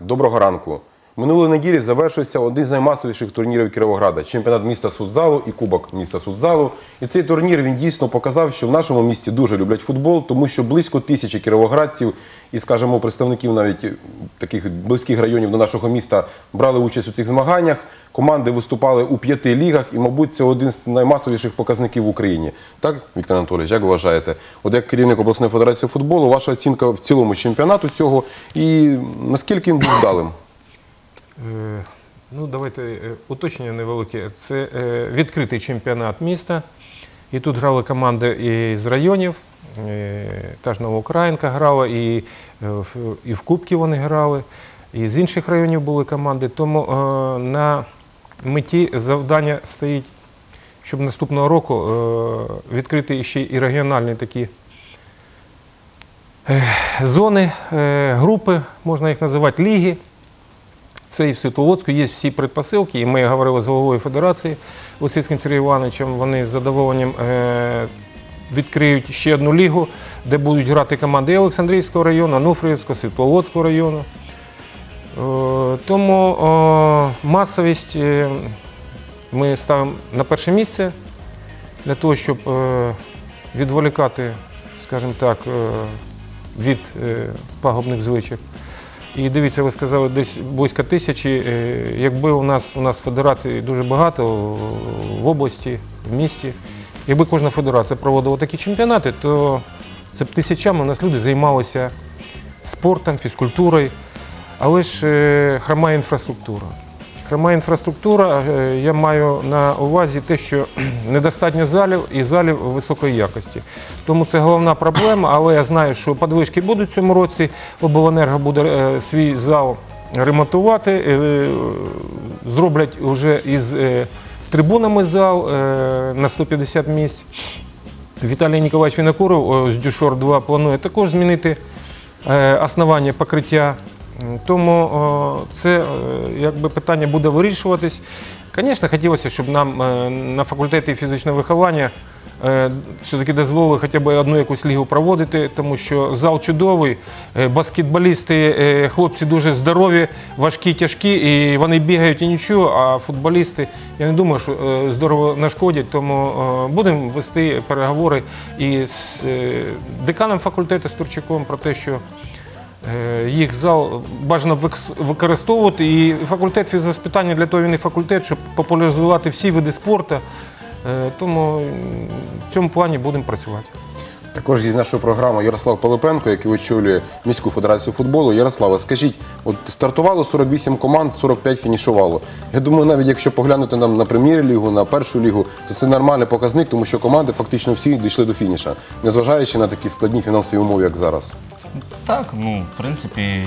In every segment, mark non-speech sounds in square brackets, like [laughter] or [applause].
Доброго ранку. Минулої неділі завершився один з наймасовіших турнірів Кіровограда чемпіонат міста з футзалу і Кубок міста з футзалу. І цей турнір він дійсно показав, що в нашому місті дуже люблять футбол, тому що близько тисячі кіровоградців і, скажімо, представників навіть е, таких близьких районів до нашого міста брали участь у цих змаганнях. Команди виступали у п'яти лігах, і, мабуть, це один з наймасовіших показників в Україні. Так, Віктор Анатолійович, як вважаєте? От як керівник обласної федерації футболу, ваша оцінка в цілому чемпіонату цього і наскільки він був вдалим? Е, Ну, давайте е, уточнення невелике. Це е, відкритий чемпіонат міста. І тут грали команди з районів. Та ж Новоукраїнка грала, і, і в Кубки вони грали, і з інших районів були команди. Тому на меті завдання стоїть, щоб наступного року відкрити ще і регіональні такі зони, групи, можна їх називати ліги. Це і в Світловодську є всі предпосилки, і ми говорили з головою федерації Лисицьким Сергієм Івановичем. Вони з задоволенням е, відкриють ще одну лігу, де будуть грати команди і Олександрійського району, Ануфріївського, Світловодського району. Е, тому масовість е, ми ставимо на перше місце для того, щоб відволікати, скажімо так, від пагубних звичок. І дивіться, ви сказали, десь близько тисячі. Е, Якби у нас у нас федерацій дуже багато в області, в місті, якби кожна федерація проводила такі чемпіонати, то це б тисячами у нас люди займалися спортом, фізкультурою. Але ж е, хромає інфраструктура. Хромає інфраструктура, е, я маю на увазі те, що [clears throat] недостатньо залів і залів високої якості. Тому це головна проблема, але я знаю, що подвижки будуть в цьому році. Обленерго буде е, свій зал ремонтувати, е, зроблять вже із трибунами зал на 150 місць. Віталій Ніколаєвич Вінокуров з Дюшор 2 планує також змінити основання покриття. Тому це е, якби питання буде вирішуватись. Звісно, хотілося, щоб нам е, на факультеті фізичного виховання е, все-таки дозволили хоча б одну якусь лігу проводити, тому що зал чудовий, баскетболісти, хлопці дуже здорові, важкі, тяжкі, і вони бігають і нічого, а футболісти, я не думаю, що здорово нашкодять, тому будемо вести переговори і з деканом факультету з Турчаком про те, що Їх зал бажано викс- використовувати. І факультет фізвоспитання для того він і факультет, щоб популяризувати всі види спорту. Е, Тому в цьому плані будемо працювати. Також є нашою програмою Ярослав Пилипенко, який очолює міську федерацію футболу. Ярослава, скажіть, от стартувало 48 команд, 45 фінішувало. Я думаю, навіть якщо поглянути нам на прем'єр-лігу, на першу лігу, то це нормальний показник, тому що команди фактично всі дійшли до фініша, незважаючи на такі складні фінансові умови, як зараз. Так, ну, в принципі,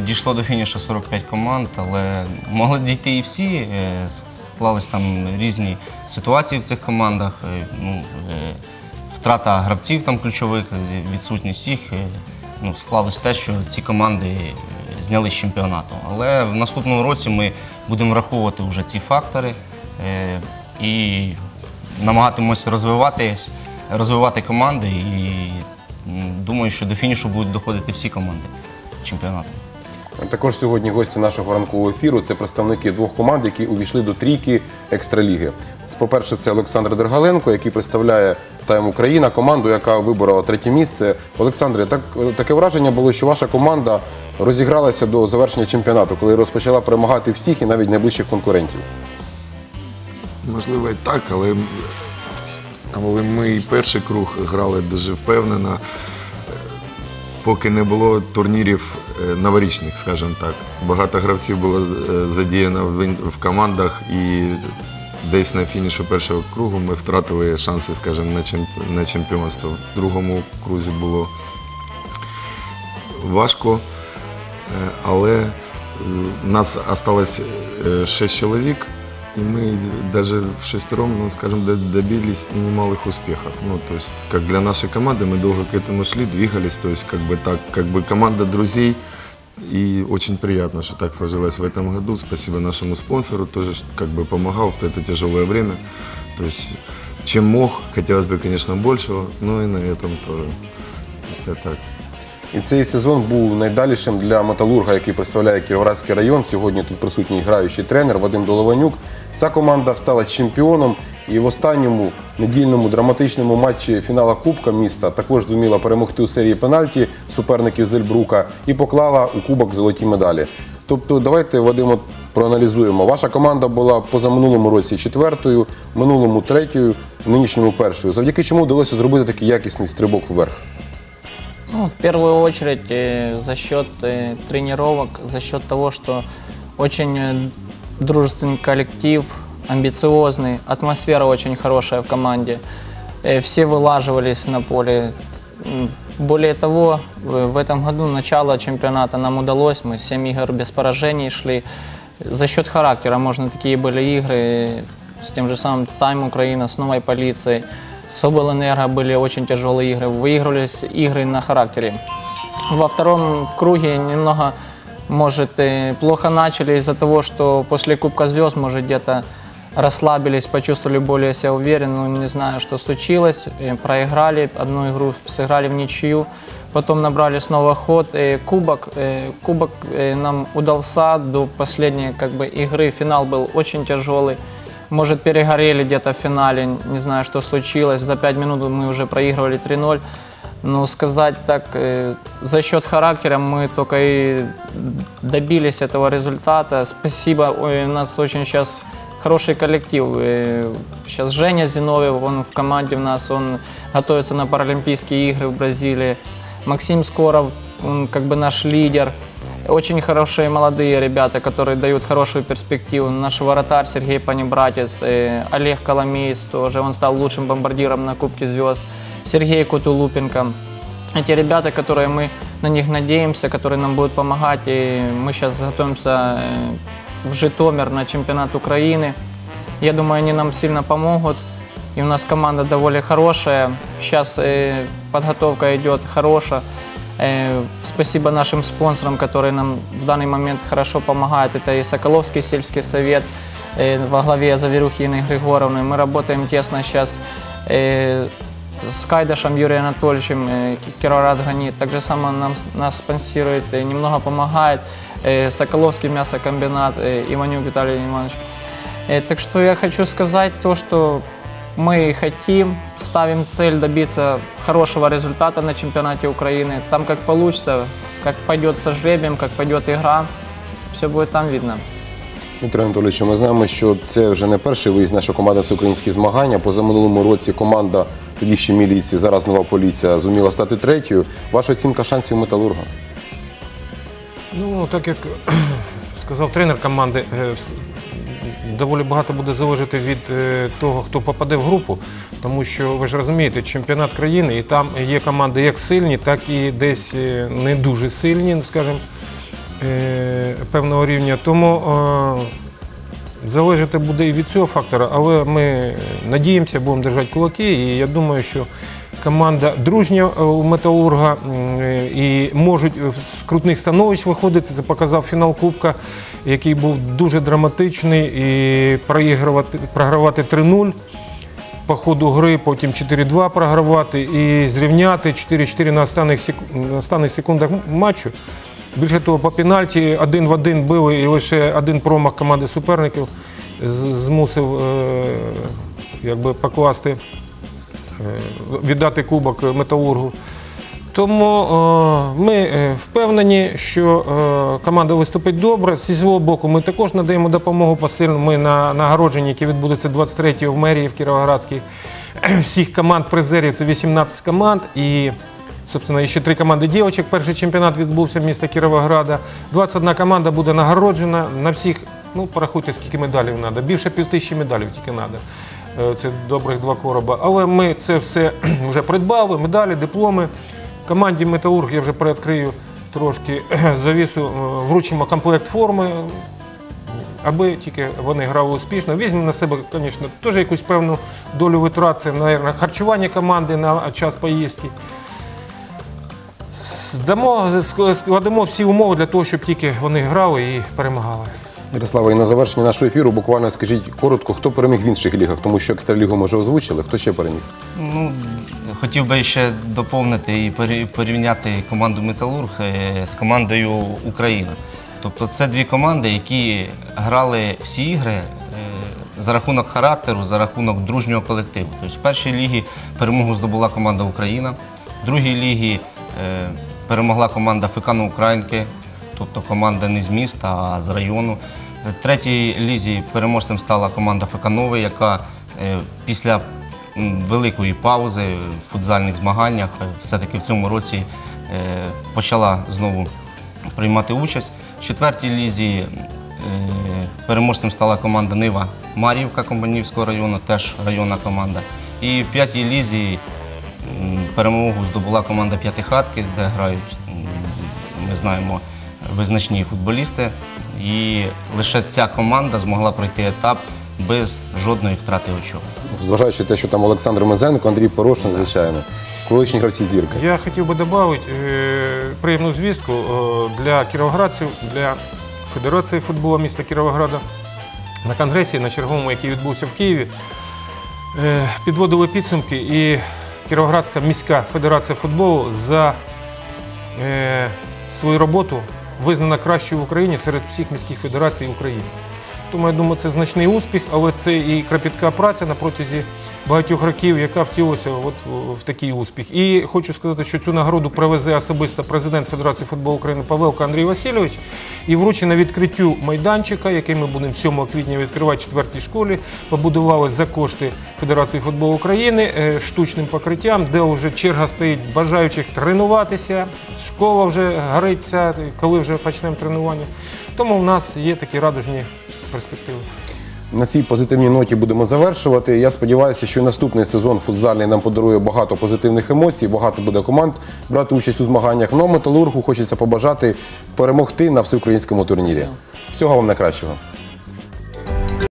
дійшло до фінішу 45 команд, але могли дійти і всі. Е, Склались там різні ситуації в цих командах. Е, Ну, е, втрата гравців там ключових, е, відсутність всіх. е, Ну, склалось те, що ці команди зняли з чемпіонату. Але в наступному році ми будемо враховувати вже ці фактори і намагатимось розвиватись, розвивати команди. І думаю, що до фінішу будуть доходити всі команди чемпіонату. Також сьогодні гості нашого ранкового ефіру це представники двох команд, які увійшли до трійки екстраліги. По-перше, це Олександр Дергаленко, який представляє Тайм Україна, команду, яка виборола третє місце. Олександре, так таке враження було, що ваша команда розігралася до завершення чемпіонату, коли розпочала перемагати всіх і навіть найближчих конкурентів. Можливо, і так, але, але ми перший круг грали дуже впевнено, поки не було турнірів е, новорічних, скажімо так. Багато гравців було е, задіяно в командах і десь на фінішу першого кругу ми втратили шанси, скажімо, на чемпіонство. В другому крузі було важко, е, але е, нас е, шесть чоловік, и мы даже в шестером, ну, скажем, до- добились немалых успехов. Ну, то есть, как для нашей команды, мы долго к этому шли, двигались, то есть, как бы так, как бы команда друзей, и очень приятно, что так сложилось в этом году. Спасибо нашему спонсору, тоже как бы помогал в это тяжелое время. То есть, чем мог, хотелось бы, конечно, большего, но и на этом тоже. Это так. І цей сезон був найдалішим для металурга, який представляє Кіровоградський район. Сьогодні тут присутній граючий тренер Вадим Долованюк. Ця команда стала чемпіоном і в останньому недільному драматичному матчі фінала Кубка міста також зуміла перемогти у серії пенальті суперників з Ельбрука і поклала у кубок золоті медалі. Тобто, давайте Вадим, от проаналізуємо. Ваша команда була позаминулому році четвертою, минулому третьою, нинішньому першою. Завдяки чому вдалося зробити такий якісний стрибок вверх? Ну, в первую очередь э, за счет э, тренировок, за счет того, что очень э, дружественный коллектив, амбициозный, атмосфера очень хорошая в команде. Э, все вылаживались на поле. М, Более того, в в этом году начало чемпионата нам удалось, мы 7 игр без поражений шли. За счет характера, можно, такие были игры с тем же самым Тайм Украина, с новой полицией. С Обленерго были очень тяжелые игры, выигрывались игры на характере. Во втором круге немного, может, и плохо начали из-за того, что после Кубка Звезд, может, где-то расслабились, почувствовали более себя уверенно, ну, не знаю, что случилось, И проиграли, одну игру сыграли в ничью, потом набрали снова ход, и кубок, э, кубок э, нам удался до последней как бы игры, финал был очень тяжелый, может, перегорели где-то в финале, не знаю, что случилось, за 5 минут мы уже проигрывали 3-0, но сказать так, э, за счет характера мы только и добились этого результата. Спасибо, ой, у нас очень сейчас хороший коллектив. Сейчас Женя Зиновьев, он в команде у нас, он готовится на Паралимпийские игры в Бразилии. Максим Скоров, он как бы наш лидер. Очень хорошие молодые ребята, которые дают хорошую перспективу. Наш воротарь Сергей Панибратец, э, Олег Коломеец тоже, он стал лучшим бомбардиром на Кубке Звезд. Сергей Кутулупенко. Эти ребята, которые мы на них надеемся, которые нам будут помогать. И мы сейчас готовимся э, в Житомир на чемпионат Украины. Я думаю, они нам сильно помогут. И у нас команда довольно хорошая. Сейчас э, подготовка идет хорошая. Э, спасибо нашим спонсорам, которые нам в данный момент хорошо помогают. Это и Соколовский сельский совет э, во главе Заверухи Инны Григоровны. Мы работаем тесно сейчас э, с Кайдашем Юрием Анатольевичем, э, Ки- Кировоград Гранит. Так же само нам, нас спонсирует, э, немного помогает э, Соколовский мясокомбинат, э, Иванюк Виталий Иванович. Э, Так что я хочу сказать то, что мы хотим, ставим цель добиться хорошего результата на чемпионате Украины. Там как получится, как пойдет со жребием, как пойдет игра, все будет там видно. Дмитро Анатолійович, ми знаємо, що це вже не перший виїзд нашої команди з українські змагання. Позаминулому році команда тоді ще міліції, зараз нова поліція, зуміла стати третьою. Ваша оцінка шансів металурга? Ну, так як [clears throat] сказав тренер команди, е, доволі багато буде залежати від е, того, хто попаде в групу. Тому що ви ж розумієте, чемпіонат країни, і там є команди як сильні, так і десь е, не дуже сильні, ну, скажімо, е, певного рівня. Тому залежати буде і від цього фактора, але ми надіємося, будемо держати кулаки. І я думаю, що команда дружня е, у металурга е, і можуть з крутних становищ виходити. Це показав фінал Кубка, який був дуже драматичний. І програвати 3-0 по ходу гри, потім 4-2 програвати і зрівняти 4-4 на останніх, сек- на останніх секундах матчу. Більше того, по пенальті один в один били і лише один промах команди суперників змусив е, якби, покласти, е, віддати кубок металургу. Тому е, ми е, впевнені, що е, команда виступить добре. Зі свого боку, ми також надаємо допомогу посильно. Ми на нагородженні, яке відбудеться 23 в мерії в Кіровоградській, всіх команд призерів це 18 команд. І, собственно, ще три команди дівчаток. Перший чемпіонат відбувся в місті Кіровограда. 21 команда буде нагороджена на всіх. Ну, порахуйте, скільки медалів треба. Більше півтисячі медалів тільки треба. Це добрих два короба. Але ми це все [clears throat] вже придбали, медалі, дипломи. Команді Металург я вже приоткрию трошки [clears throat] завісу, е, вручимо комплект форми, аби тільки вони грали успішно. Візьмемо на себе, звісно, теж якусь певну долю витрат, це, мабуть, харчування команди на час поїздки. Складемо всі умови для того, щоб тільки вони грали і перемагали. Ярослава, і на завершення нашого ефіру буквально скажіть коротко, хто переміг в інших лігах, тому що екстралігу ми вже озвучили. Хто ще переміг? Ну, хотів би ще доповнити і порівняти команду Металург е, з командою Україна. Тобто це дві команди, які грали всі ігри е, за рахунок характеру, за рахунок дружнього колективу. Тобто в першій лігі перемогу здобула команда Україна, в другій лігі е, перемогла команда Фекану Українки, тобто команда не з міста, а з району. Третій лізі переможцем стала команда Феканови, яка е, після великої паузи в футзальних змаганнях е, все-таки в цьому році е, почала знову приймати участь. В четвертій лізі переможцем стала команда Нива Мар'ївка Компанівського району, теж районна команда. І в п'ятій лізі перемогу здобула команда П'ятихатки, де грають, ми знаємо, визначні футболісти. І лише ця команда змогла пройти етап без жодної втрати очок. Зважаючи на те, що там Олександр Мезенко, Андрій Порошин, звичайно, колишні гравці зірки. Я хотів би додати приємну звістку е, для кіровоградців, для Федерації футболу міста Кіровограда. На конгресі, на черговому, який відбувся в Києві, е, підводили підсумки і Кіровоградська міська федерація футболу за е, свою роботу визнана кращою в Україні серед всіх міських федерацій України. Тому я думаю, це значний успіх, але це і кропітка праця на протязі багатьох років, яка втілилася от в такий успіх. І хочу сказати, що цю нагороду привезе особисто президент Федерації футболу України Павелко Андрій Васильович і вручить на відкриттю майданчика, який ми будемо 7 квітня відкривати в 4 школі. Побудували за кошти Федерації футболу України е, штучним покриттям, де вже черга стоїть бажаючих тренуватися. Школа вже гориться, коли вже почнемо тренування. Тому в нас є такі радужні перспективи. На цій позитивній ноті будемо завершувати. Я сподіваюся, що наступний сезон футзальний нам подарує багато позитивних емоцій, багато буде команд брати участь у змаганнях. Ну а металургу хочеться побажати перемогти на всеукраїнському турнірі. Всього вам найкращого.